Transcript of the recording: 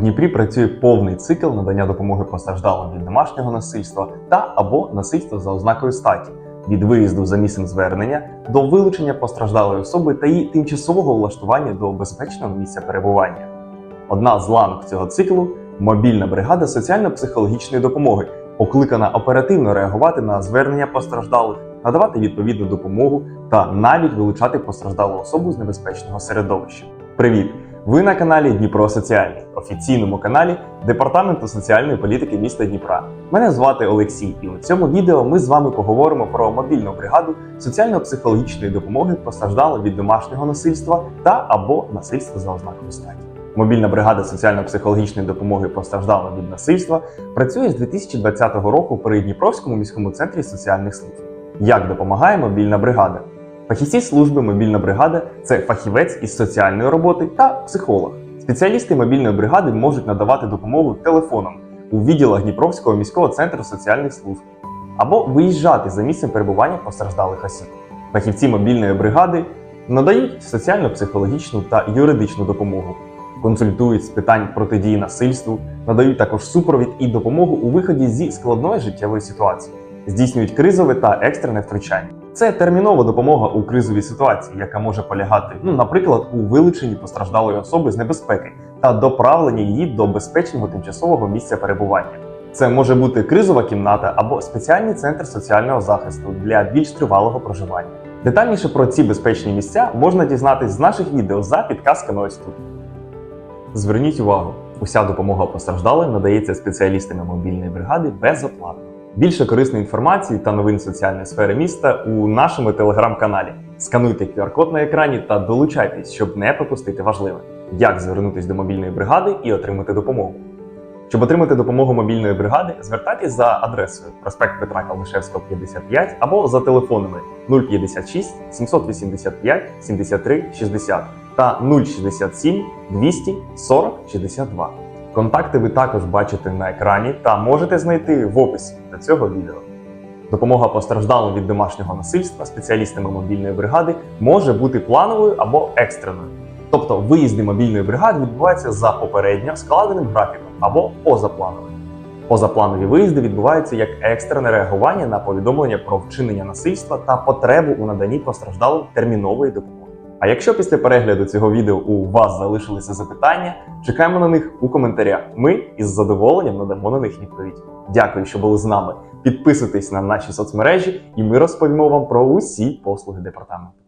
Дніпрі працює повний цикл надання допомоги постраждалим від домашнього насильства та або насильства за ознакою статі від виїзду за місцем звернення до вилучення постраждалої особи та її тимчасового влаштування до безпечного місця перебування. Одна з ланок цього циклу мобільна бригада соціально-психологічної допомоги, покликана оперативно реагувати на звернення постраждалих, надавати відповідну допомогу та навіть вилучати постраждалу особу з небезпечного середовища. Привіт! Ви на каналі Дніпро Соціальний, офіційному каналі Департаменту соціальної політики міста Дніпра. Мене звати Олексій, і у цьому відео ми з вами поговоримо про мобільну бригаду соціально-психологічної допомоги постраждалим від домашнього насильства та або насильства за ознакою статі. Мобільна бригада соціально-психологічної допомоги постраждалим від насильства працює з 2020 року при Дніпровському міському центрі соціальних служб. Як допомагає мобільна бригада? Фахівці служби мобільна бригада це фахівець із соціальної роботи та психолог. Спеціалісти мобільної бригади можуть надавати допомогу телефоном у відділах Дніпровського міського центру соціальних служб або виїжджати за місцем перебування постраждалих осіб. Фахівці мобільної бригади надають соціально-психологічну та юридичну допомогу, консультують з питань протидії насильству, надають також супровід і допомогу у виході зі складної життєвої ситуації, здійснюють кризове та екстрене втручання. Це термінова допомога у кризовій ситуації, яка може полягати, ну, наприклад, у вилученні постраждалої особи з небезпеки та доправленні її до безпечного тимчасового місця перебування. Це може бути кризова кімната або спеціальний центр соціального захисту для більш тривалого проживання. Детальніше про ці безпечні місця можна дізнатись з наших відео за підказками ось тут. Зверніть увагу, уся допомога постраждалим надається спеціалістами мобільної бригади безоплатно. Більше корисної інформації та новин соціальної сфери міста у нашому телеграм-каналі. Скануйте QR-код на екрані та долучайтесь, щоб не пропустити важливе, як звернутися до мобільної бригади і отримати допомогу. Щоб отримати допомогу мобільної бригади, звертайтесь за адресою проспект Петра Калнишевського, 55 або за телефонами 056 785 73 60 та 067 200 40 62. Контакти ви також бачите на екрані та можете знайти в описі до цього відео. Допомога постраждалим від домашнього насильства спеціалістами мобільної бригади може бути плановою або екстреною. Тобто виїзди мобільної бригади відбуваються за попередньо складеним графіком або позаплановим. Позапланові виїзди відбуваються як екстрене реагування на повідомлення про вчинення насильства та потребу у наданні постраждалим термінової допомоги. А якщо після перегляду цього відео у вас залишилися запитання, чекаємо на них у коментарях. Ми із задоволенням надамо на них відповідь. Дякую, що були з нами. Підписуйтесь на наші соцмережі, і ми розповімо вам про усі послуги департаменту.